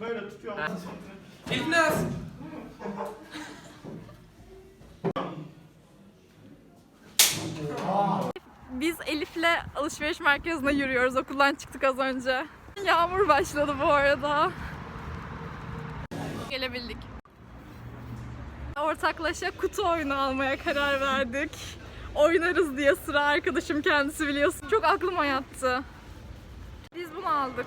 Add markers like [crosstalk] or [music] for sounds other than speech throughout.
Böyle tutuyorum. İlknaz. Biz Elif'le alışveriş merkezine yürüyoruz. Okuldan çıktık az önce. Yağmur başladı bu arada. Gelebildik. Ortaklaşa kutu oyunu almaya karar verdik. Oynarız diye sıra arkadaşım kendisi biliyorsun. Çok aklıma yattı. Biz bunu aldık.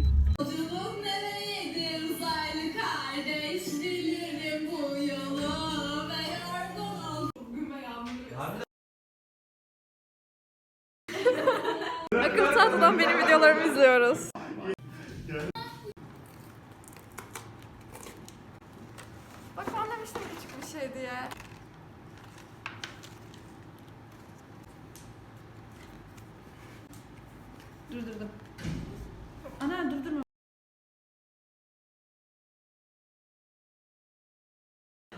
Demiştim küçük bir şey diye. Durdurdum Ana durdurma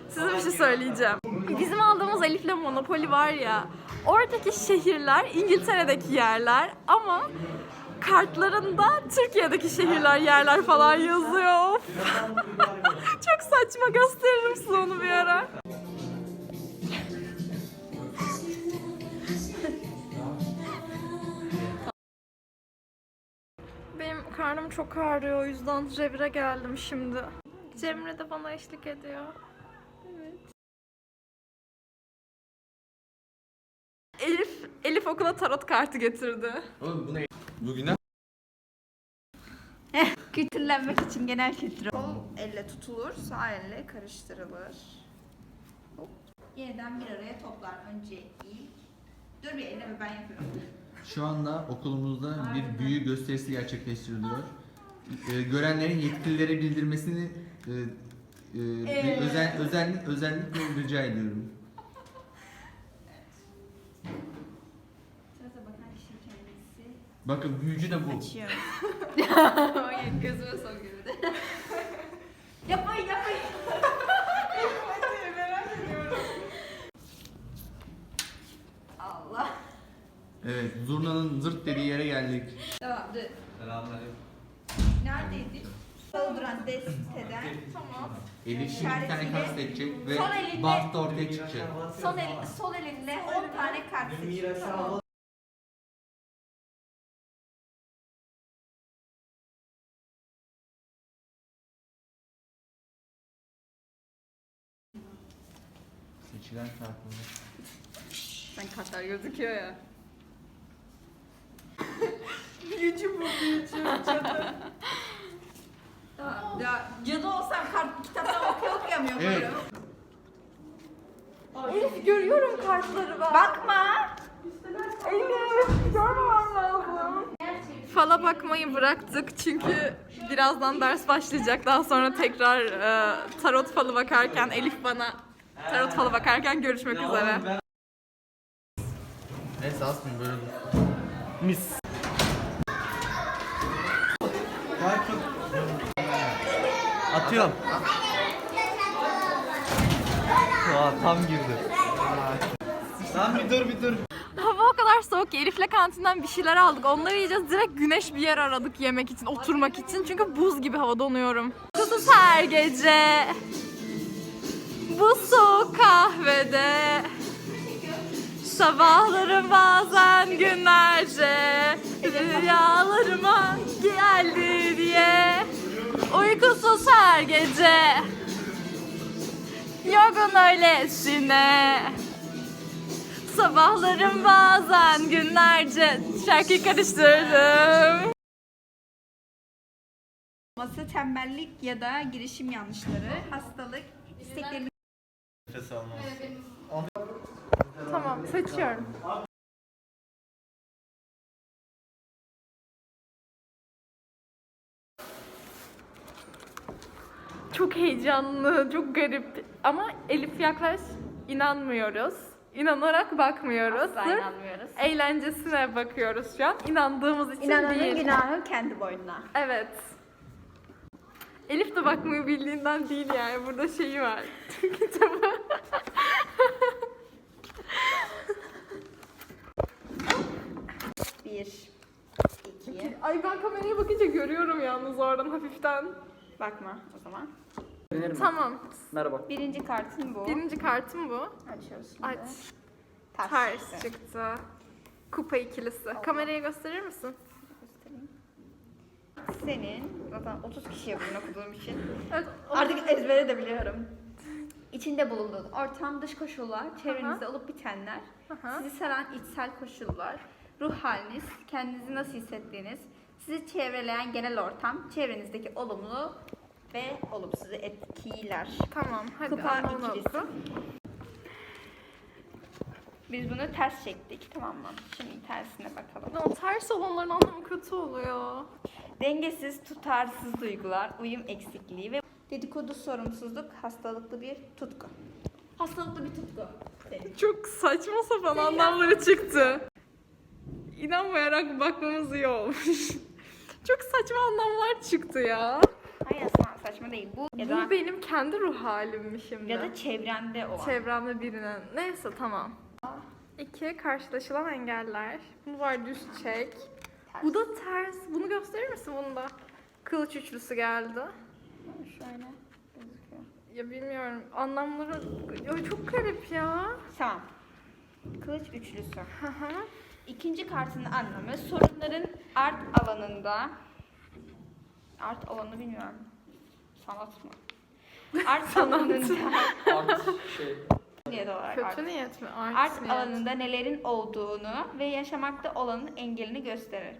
Size bir şey söyleyeceğim. Bizim aldığımız Elif'le Monopoly var ya, oradaki şehirler İngiltere'deki yerler ama kartlarında Türkiye'deki şehirler, yerler falan yazıyor. [laughs] Saçma gösteririm size onu bir ara. Benim karnım çok ağrıyor o yüzden revire geldim şimdi. Cemre de bana eşlik ediyor. Evet. Elif, Elif okula tarot kartı getirdi. Oğlum bu ne? Bugün ne? [laughs] Kültürlenmek için genel kültür. Sol elle tutulur, sağ elle karıştırılır. Hop. Yeniden bir araya toplar. Önce ilk. Dur bir elime ben yapıyorum. Şu anda okulumuzda bir büyü gösterisi gerçekleştiriliyor. Ee, görenlerin yetkililere bildirmesini e, e, bir özen, özen, özellikle rica ediyorum. Sırada bakan kişi kendisi. Bakın büyücü de bu. Açıyorum. [laughs] Hayır gözüme sokuyor bir de. yapmayın yapmayın. Allah. Evet, zurnanın zırt dediği yere geldik. Tamam dur. Neredeydik? Dolduran desteden. Tamam. Elif şimdi bir tane İşaretiyle kast edecek ve elinde- da ortaya çıkacak. Sol, el, sol elinle 10 tane kart seçin. Tamam. Seçilen kartlar. Sen kartlar gözüküyor ya. büyücü bu büyücü cadı. Tamam. Ya cadı olsam kart kitaptan okuyor okuyamıyorum. Evet. Elif görüyorum kartları ben. Bakma. Elif görmemem lazım. Fala bakmayı bıraktık çünkü birazdan ders başlayacak. Daha sonra tekrar e, tarot falı bakarken Elif bana tarot falı bakarken görüşmek üzere. Neyse asmayın böyle. Mis. Atıyorum. Aa, tam girdi. Lan bir dur bir dur. Hava o kadar soğuk ki Elif'le kantinden bir şeyler aldık. Onları yiyeceğiz. Direkt güneş bir yer aradık yemek için, oturmak için. Çünkü buz gibi hava donuyorum. Kızız her gece bu soğuk kahvede Sabahlarım bazen günlerce Rüyalarıma geldi diye Uykusuz her gece Yorgun öylesine Sabahlarım bazen günlerce şarkı karıştırdım. Tembellik ya da girişim yanlışları, hastalık, isteklerini Almaz. Tamam seçiyorum. Çok heyecanlı, çok garip. Ama Elif yaklaş inanmıyoruz. İnanarak bakmıyoruz. Asla Sırf inanmıyoruz. Eğlencesine bakıyoruz şu an. İnandığımız için İnananın değil. günahı kendi boynuna. Evet. Elif de bakmayı bildiğinden değil yani. Burada şeyi var. [laughs] Kitabı. Bir, iki. Ay ben kameraya bakınca görüyorum yalnız oradan hafiften. Bakma o zaman. Tamam. Merhaba. Birinci kartın bu. Birinci kartım bu. Açıyoruz şimdi. Aç. Ters, Ters çıktı. çıktı. Kupa ikilisi. Kameraya gösterir misin? Senin, zaten 30 kişiye bunu okuduğum için Evet. artık ezbere de biliyorum. İçinde bulunduğun ortam, dış koşullar, çevrenizde olup bitenler, Aha. sizi saran içsel koşullar, ruh haliniz, kendinizi nasıl hissettiğiniz, sizi çevreleyen genel ortam, çevrenizdeki olumlu ve olumsuz etkiler. Tamam. Hadi Kupa ikilisi. oku. Biz bunu ters çektik tamam mı? Şimdi tersine bakalım. O ters olanların anlamı kötü oluyor. Dengesiz, tutarsız duygular, uyum eksikliği ve dedikodu sorumsuzluk, hastalıklı bir tutku. Hastalıklı bir tutku. Çok saçma sapan anlamları çıktı. İnanmayarak bakmamız iyi olmuş. [laughs] Çok saçma anlamlar çıktı ya. Hayır sa- saçma değil. Bu ya da, Bu benim kendi ruh halim mi şimdi? ya da çevrende olan. Çevremde birinin. Neyse tamam. İki, karşılaşılan engeller. Bu var düz çek. Bu da ters. Bunu gösterir misin bunu da? Kılıç üçlüsü geldi. Şöyle gözüküyor. Ya bilmiyorum. Anlamları ya çok garip ya. Tamam. Kılıç üçlüsü. Hı hı. İkinci kartın anlamı sorunların art alanında art alanı bilmiyorum. Sanat mı? Art alanında Art şey. Niyet olarak art. Kötü niyet mi? Art, Art niyet. alanında nelerin olduğunu ve yaşamakta olanın engelini gösterir.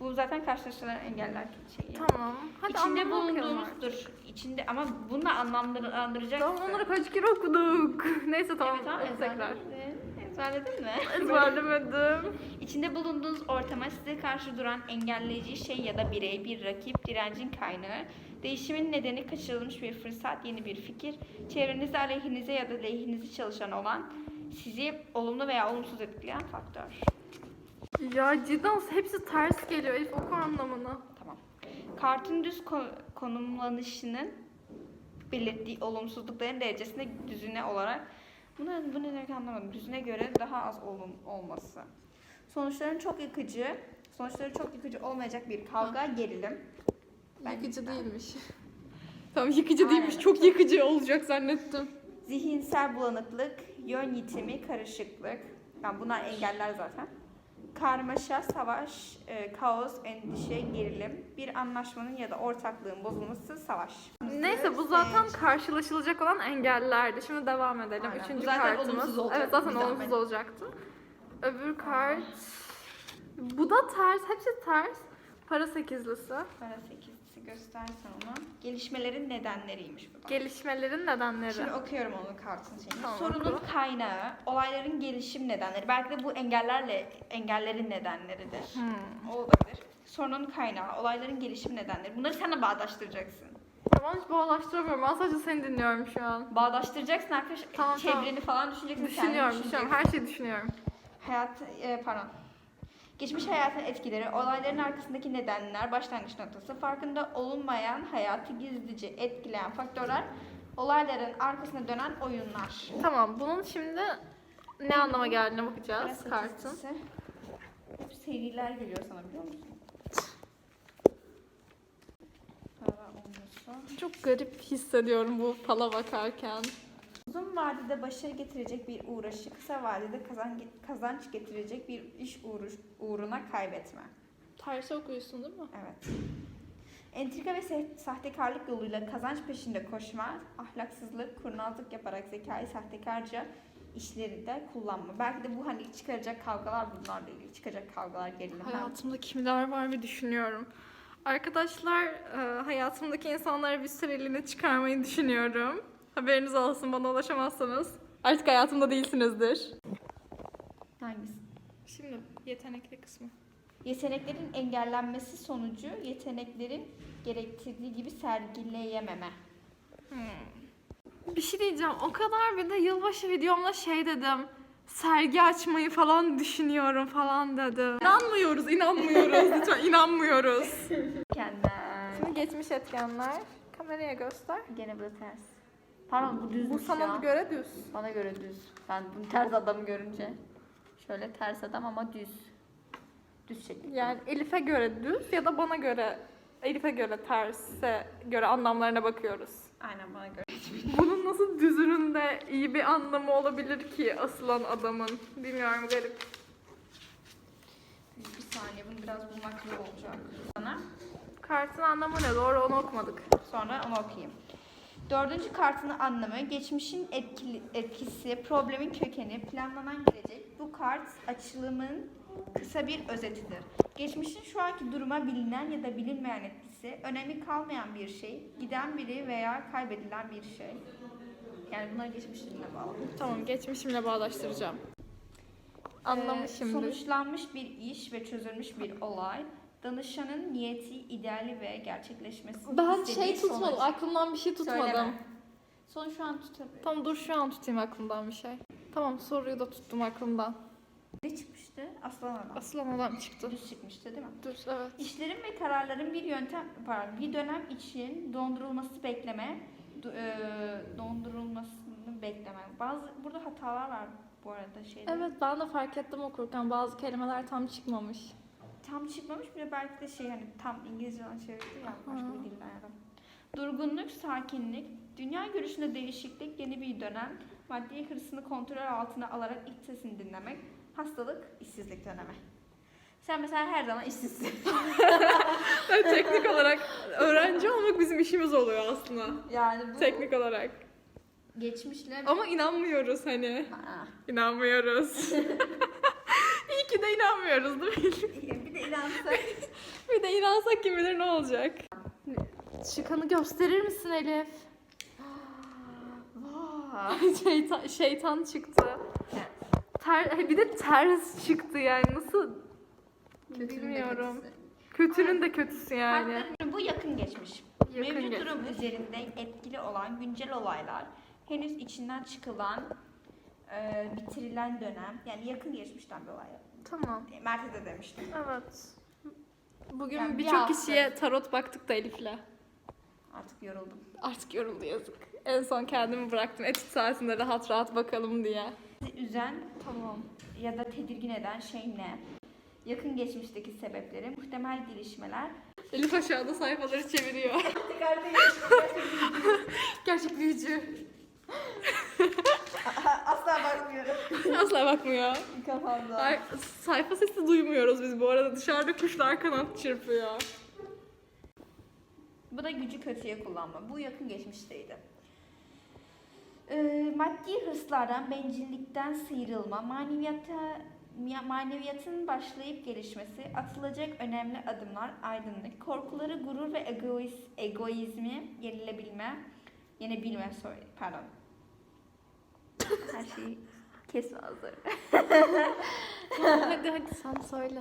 Bu zaten karşılaşılan engeller şeyi. Tamam. Hadi İçinde bulunduğumuzdur. İçinde ama bununla anlamlandıracaksın. Tamam onları kaç kere okuduk. [laughs] Neyse tamam. Evet, tamam tekrar. Ezberledin. Mi? [laughs] Ezberlemedim. İçinde bulunduğunuz ortama size karşı duran engelleyici şey ya da birey, bir rakip, direncin kaynağı, değişimin nedeni kaçırılmış bir fırsat, yeni bir fikir, çevrenizde aleyhinize ya da lehinize çalışan olan, sizi olumlu veya olumsuz etkileyen faktör. Ya cidden hepsi ters geliyor Elif oku anlamını. Tamam. Kartın düz ko- konumlanışının belirttiği olumsuzlukların derecesinde düzüne olarak bunu, bu ne demek anlamadım. Düzüne göre daha az olum, olması. Sonuçların çok yıkıcı, sonuçları çok yıkıcı olmayacak bir kavga, gerilim. Ben- yıkıcı değilmiş. [laughs] Tamam yıkıcı Aynen. değilmiş. Çok yıkıcı olacak zannettim. Zihinsel bulanıklık, yön yitimi, karışıklık. Yani bunlar engeller zaten. Karmaşa, savaş, e, kaos, endişe, gerilim. Bir anlaşmanın ya da ortaklığın bozulması, savaş. Neyse bu zaten karşılaşılacak olan engellerdi. Şimdi devam edelim. Aynen. Üçüncü zaten kartımız. olumsuz olacak. Evet zaten Bir olumsuz olacaktı. Öbür kart. Bu da ters. Hepsi ters. Para sekizlisi. Para sekizlisi göstersen onu. Gelişmelerin nedenleriymiş bu da. Gelişmelerin nedenleri. Şimdi okuyorum onun kartını şeyini. Tamam, Sorunun oku. kaynağı, olayların gelişim nedenleri. Belki de bu engellerle engellerin nedenleridir. Hmm. O olabilir. Sorunun kaynağı, olayların gelişim nedenleri. Bunları sen de bağdaştıracaksın. Ben hiç bağlaştıramıyorum. Ben sadece seni dinliyorum şu an. Bağdaştıracaksın arkadaş. Tamam, Çevreni tamam. falan düşüneceksin. Düşünüyorum, düşünüyorum. Her şeyi düşünüyorum. Hayat, e, pardon. Geçmiş hayatın etkileri, olayların arkasındaki nedenler, başlangıç noktası, farkında olunmayan hayatı gizlice etkileyen faktörler, olayların arkasına dönen oyunlar. Tamam, bunun şimdi ne anlama geldiğine bakacağız Para kartın. Hep seriler geliyor sana biliyor musun? Para. Çok garip hissediyorum bu fala bakarken. Uzun vadede başarı getirecek bir uğraşı, kısa vadede kazan, kazanç getirecek bir iş uğruna kaybetme. Tersi okuyorsun değil mi? Evet. Entrika ve sahtekarlık yoluyla kazanç peşinde koşma, ahlaksızlık, kurnazlık yaparak zekayı sahtekarca işleri de kullanma. Belki de bu hani çıkaracak kavgalar bunlarla ilgili çıkacak kavgalar gerilim. Hayatımda kimler var ve düşünüyorum. Arkadaşlar, e, hayatımdaki insanlara bir süreliğine çıkarmayı düşünüyorum. Haberiniz olsun, bana ulaşamazsanız. Artık hayatımda değilsinizdir. Hangisi? Şimdi yetenekli kısmı. Yeteneklerin engellenmesi sonucu yeteneklerin gerektirdiği gibi sergileyememe. Bir şey diyeceğim. O kadar bir de yılbaşı videomda şey dedim. Sergi açmayı falan düşünüyorum falan dedim. İnanmıyoruz, inanmıyoruz. Lütfen inanmıyoruz. Mükemmel. Şimdi geçmiş etkenler. Kameraya göster. Gene böyle ters. Pardon bu düz Bu sana göre düz. Bana göre düz. Ben bunu ters adamı görünce. Şöyle ters adam ama düz. Düz şekil. Yani Elif'e göre düz ya da bana göre Elif'e göre terse göre anlamlarına bakıyoruz. Aynen bana göre. Bunun nasıl düzünün de iyi bir anlamı olabilir ki asılan adamın? Bilmiyorum garip. Bir saniye bunu biraz bulmak zor olacak. Sana. Kartın anlamı ne? Doğru onu okumadık. Sonra onu okuyayım. Dördüncü kartın anlamı, geçmişin etkili, etkisi, problemin kökeni, planlanan gelecek. Bu kart açılımın kısa bir özetidir. Geçmişin şu anki duruma bilinen ya da bilinmeyen etkisi, önemi kalmayan bir şey, giden biri veya kaybedilen bir şey. Yani bunları geçmişinle bağlı. Tamam geçmişimle bağdaştıracağım. Anlamı Ee. Sonuçlanmış bir iş ve çözülmüş bir olay. Danışanın niyeti, ideali ve gerçekleşmesi. Ben istediği şey tutmadım. sonuç. Aklımdan bir şey tutmadım. Söyleme. Son şu an tutamıyorum. Tamam dur şu an tutayım aklımdan bir şey. Tamam soruyu da tuttum aklımdan. Ne çıkmıştı? Aslan adam. Aslan adam çıktı. Düz çıkmıştı değil mi? Dur evet. İşlerin ve kararların bir yöntem pardon, bir dönem için dondurulması bekleme, e, dondurulmasını bekleme. Bazı burada hatalar var bu arada şeyde. Evet ben de fark ettim okurken bazı kelimeler tam çıkmamış. Tam çıkmamış bir de belki de şey hani tam İngilizceden çevirdi ya başka bir dilden da. Durgunluk, sakinlik, dünya görüşünde değişiklik, yeni bir dönem, maddi hırsını kontrol altına alarak iç sesini dinlemek, hastalık, işsizlik dönemi. Sen mesela her zaman işsizsin. [laughs] Teknik olarak öğrenci olmak bizim işimiz oluyor aslında. Yani bu Teknik olarak. geçmişle... Ama inanmıyoruz hani. Aa, İnanmıyoruz. [laughs] Ki de inanmıyoruz değil mi? bir de inansak. [laughs] Bir de inansak kim bilir ne olacak. Çıkanı gösterir misin Elif? Vay. [laughs] şeytan, şeytan çıktı. Ter, bir de ters çıktı yani nasıl bilmiyorum. Kötünün de kötüsü yani. Bu yakın geçmiş. Yakın Mevcut geçmiş. durum üzerinde etkili olan güncel olaylar, henüz içinden çıkılan, e, bitirilen dönem, yani yakın geçmişten bir olay. Tamam. E, Mert'e de demiştim. Evet. Bugün Yani bir birçok hafta. kişiye tarot baktık da Elif'le. Artık yoruldum. Artık yoruldu yazık. En son kendimi bıraktım etüt saatinde rahat rahat bakalım diye. Üzen Tamam. ya da tedirgin eden şey ne? Yakın geçmişteki sebepleri, muhtemel gelişmeler. Elif aşağıda sayfaları çeviriyor. Gerçek [laughs] büyücü. Asla bakmıyorum. [laughs] Asla bakmıyor. Kafamda. Ay, sayfa sesi duymuyoruz biz bu arada. Dışarıda kuşlar kanat çırpıyor. Bu da gücü kötüye kullanma. Bu yakın geçmişteydi. Ee, maddi hırslardan, bencillikten sıyrılma, maneviyata, maneviyatın başlayıp gelişmesi, atılacak önemli adımlar, aydınlık, korkuları, gurur ve egoiz, egoizmi yenilebilme, yenebilme, sorry, pardon. Her şeyi kesme hazır. hadi hadi sen söyle.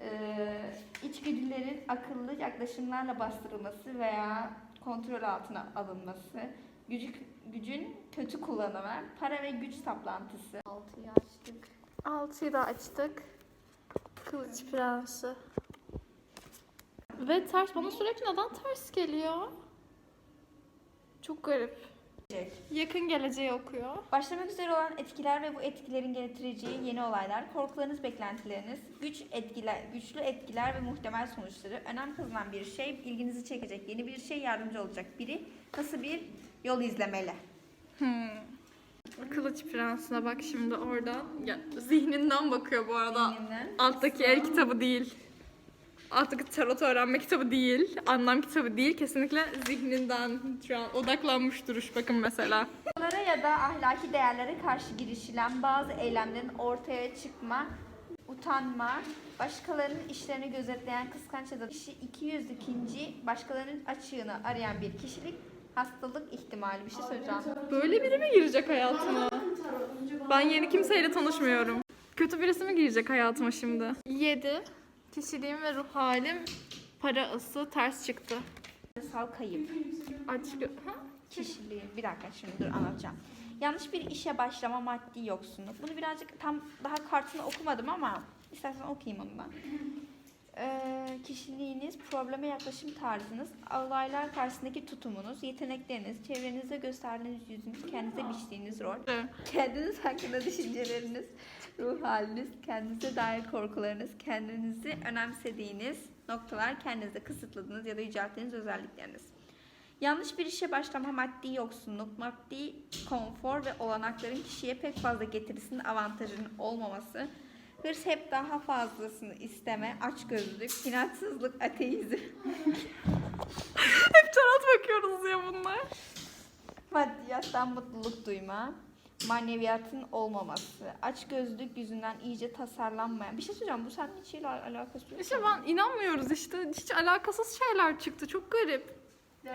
Ee, içgüdülerin akıllı yaklaşımlarla bastırılması veya kontrol altına alınması, gücü, gücün kötü kullanımı, para ve güç saplantısı. Altıyı açtık. Altıyı da açtık. Kılıç prensi. Ve ters. Bana sürekli neden ters geliyor? Çok garip. Yakın geleceği okuyor. Başlamak üzere olan etkiler ve bu etkilerin getireceği yeni olaylar, korkularınız, beklentileriniz, güç etkiler, güçlü etkiler ve muhtemel sonuçları, önem kazanan bir şey, ilginizi çekecek yeni bir şey, yardımcı olacak biri, nasıl bir yol izlemeli? Hmm. Kılıç prensine bak şimdi oradan. Ya, zihninden bakıyor bu arada. Zihninden. Alttaki el kitabı değil. Alttaki tarot öğrenme kitabı değil. Anlam kitabı değil. Kesinlikle zihninden şu an odaklanmış duruş bakın mesela. Kurallara ya da ahlaki değerlere karşı girişilen bazı eylemlerin ortaya çıkma, utanma, başkalarının işlerini gözetleyen kıskanç ya da kişi iki yüzlü ikinci, başkalarının açığını arayan bir kişilik, hastalık ihtimali bir şey söyleyeceğim. Böyle biri mi girecek hayatıma? Ben yeni kimseyle tanışmıyorum. Kötü birisi mi girecek hayatıma şimdi? 7. Kişiliğim ve ruh halim para ısı ters çıktı. Sal kayıp. Aç gö- ha? kişiliği. Bir dakika şimdi dur anlatacağım. Yanlış bir işe başlama maddi yoksunluk. Bunu birazcık tam daha kartını okumadım ama istersen okuyayım onu da. Ee, kişiliğiniz, probleme yaklaşım tarzınız, olaylar karşısındaki tutumunuz, yetenekleriniz, çevrenize gösterdiğiniz yüzünüz, kendinize biçtiğiniz rol, kendiniz hakkında düşünceleriniz, ruh haliniz, kendinize dair korkularınız, kendinizi önemsediğiniz noktalar, kendinize kısıtladığınız ya da yücelttiğiniz özellikleriniz. Yanlış bir işe başlama maddi yoksunluk, maddi konfor ve olanakların kişiye pek fazla getirisinin avantajının olmaması, hırs hep daha fazlasını isteme, açgözlülük, inançsızlık, ateizm, [laughs] Hep tarot bakıyoruz ya bunlar. maddiyattan mutluluk duyma, maneviyatın olmaması, açgözlülük yüzünden iyice tasarlanmayan. Bir şey söyleyeceğim bu senin hiç alakası yok. İşte ben inanmıyoruz işte. Hiç alakasız şeyler çıktı. Çok garip.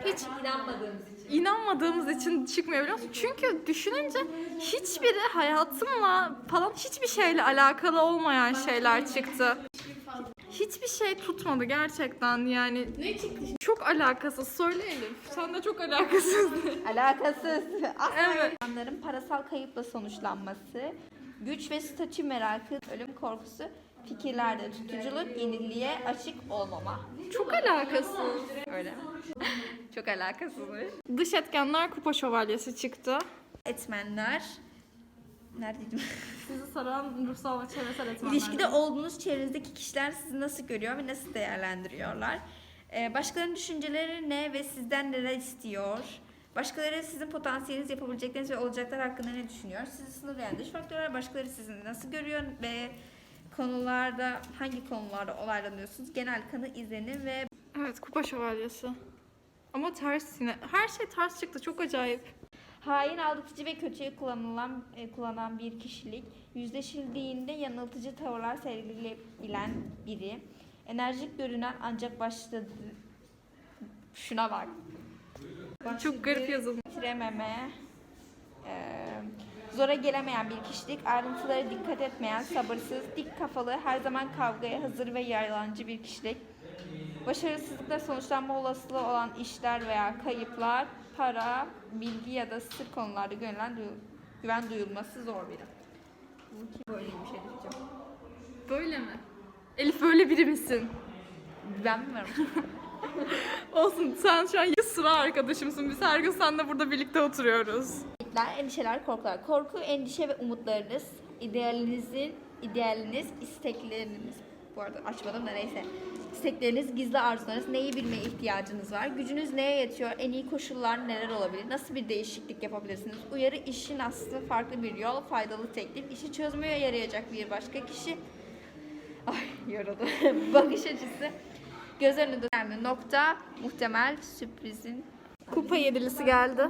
Hiç inanmadığımız için. inanmadığımız için çıkmıyor biliyor musun? Çünkü düşününce hiçbiri hayatımla falan hiçbir şeyle alakalı olmayan şeyler çıktı. Hiçbir şey tutmadı gerçekten yani. Ne çıktı? Çok alakasız. Söyle Elif. Sen de çok alakasız. Alakasız. Evet. insanların parasal kayıpla sonuçlanması, güç ve statü merakı, ölüm korkusu, fikirlerde tutuculuk, yeniliğe açık olmama. çok alakasız. Öyle? [laughs] Çok alakasız? Dış etkenler kupa şövalyesi çıktı. Etmenler. Neredeydim? Sizi saran ruhsal ve çevresel etmenler. İlişkide olduğunuz çevrenizdeki kişiler sizi nasıl görüyor ve nasıl değerlendiriyorlar? Ee, başkalarının düşünceleri ne ve sizden neler istiyor? Başkaları sizin potansiyeliniz, yapabilecekleriniz ve olacaklar hakkında ne düşünüyor? Sizi sınırlayan dış faktörler, başkaları sizi nasıl görüyor ve konularda, hangi konularda olaylanıyorsunuz? Genel kanı izlenim ve Evet kupa şövalyesi. Ama ters yine. Her şey ters çıktı. Çok acayip. Hain, aldatıcı ve kötüye kullanılan e, kullanan bir kişilik, yüzleşildiğinde yanıltıcı tavırlar sergileyebilen biri, enerjik görünen ancak başladı şuna bak. Çok garip yazılmış. Bitirememe, e, zora gelemeyen bir kişilik, ayrıntılara dikkat etmeyen, sabırsız, dik kafalı, her zaman kavgaya hazır ve yarancı bir kişilik. Başarısızlıkla sonuçlanma olasılığı olan işler veya kayıplar, para, bilgi ya da sır konularda güvenilen duyu- güven duyulması zor biri. Bu böyleymiş Elif'ciğim. Böyle mi? Elif böyle biri misin? Ben mi varım? [laughs] Olsun sen şu an sıra arkadaşımsın. Biz her gün seninle burada birlikte oturuyoruz. Umutlar, endişeler, korkular. Korku, endişe ve umutlarınız, idealinizin, idealiniz, istekleriniz. Bu arada açmadım da neyse. İstekleriniz, gizli arzularınız, neyi bilmeye ihtiyacınız var? Gücünüz neye yetiyor? En iyi koşullar neler olabilir? Nasıl bir değişiklik yapabilirsiniz? Uyarı, işin aslı, farklı bir yol, faydalı teklif, işi çözmeye yarayacak bir başka kişi. Ay yoruldum. [laughs] Bakış açısı. Göz önünde önemli nokta, muhtemel sürprizin Kupa yedilisi geldi.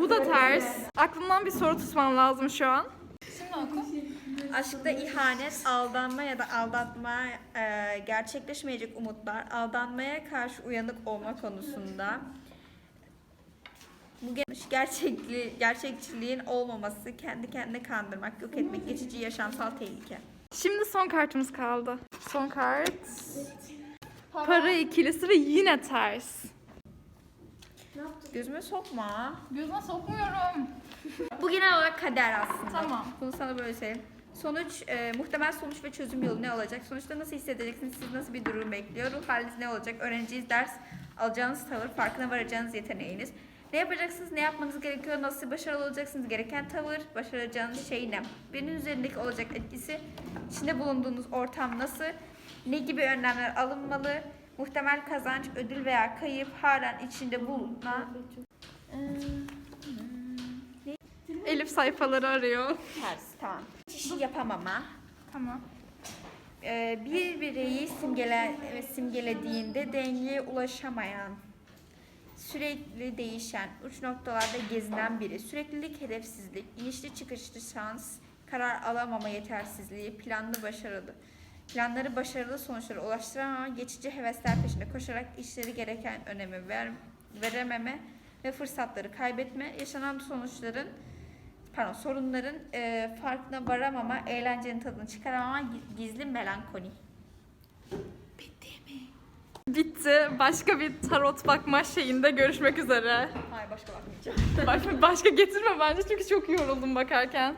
Bu da ters. Aklımdan bir soru tutmam lazım şu an. Aşkta ihanet, aldanma ya da aldatma, e, gerçekleşmeyecek umutlar, aldanmaya karşı uyanık olma konusunda bu gerçekli, gerçekçiliğin olmaması, kendi kendine kandırmak, yok etmek, geçici yaşamsal tehlike. Şimdi son kartımız kaldı. Son kart. Para ikilisi ve yine ters. Gözüme sokma. Gözüme sokmuyorum. Bu genel olarak kader aslında. Tamam. Bunu sana böyle söyleyeyim. Sonuç, e, muhtemel sonuç ve çözüm yolu ne olacak? Sonuçta nasıl hissedeceksiniz? Siz nasıl bir durum bekliyor? Ruh haliniz ne olacak? Öğreneceğiniz ders, alacağınız tavır, farkına varacağınız yeteneğiniz. Ne yapacaksınız? Ne yapmanız gerekiyor? Nasıl başarılı olacaksınız? Gereken tavır, başaracağınız şey ne? Birinin üzerindeki olacak etkisi, içinde bulunduğunuz ortam nasıl? Ne gibi önlemler alınmalı? Muhtemel kazanç, ödül veya kayıp halen içinde bulunan... Elif sayfaları arıyor. Ters, tamam. Kişi yapamama. Tamam. Ee, bir bireyi simgele, simgelediğinde dengeye ulaşamayan, sürekli değişen, uç noktalarda gezinen biri, süreklilik, hedefsizlik, inişli çıkışlı şans, karar alamama yetersizliği, planlı başarılı, planları başarılı sonuçlara ulaştıramama, geçici hevesler peşinde koşarak işleri gereken önemi ver, verememe ve fırsatları kaybetme, yaşanan sonuçların pardon sorunların e, farkına varamama, eğlencenin tadını çıkaramama, gi- gizli melankoli. Bitti. Başka bir tarot bakma şeyinde görüşmek üzere. Hayır başka bakmayacağım. Başka, başka getirme bence çünkü çok yoruldum bakarken.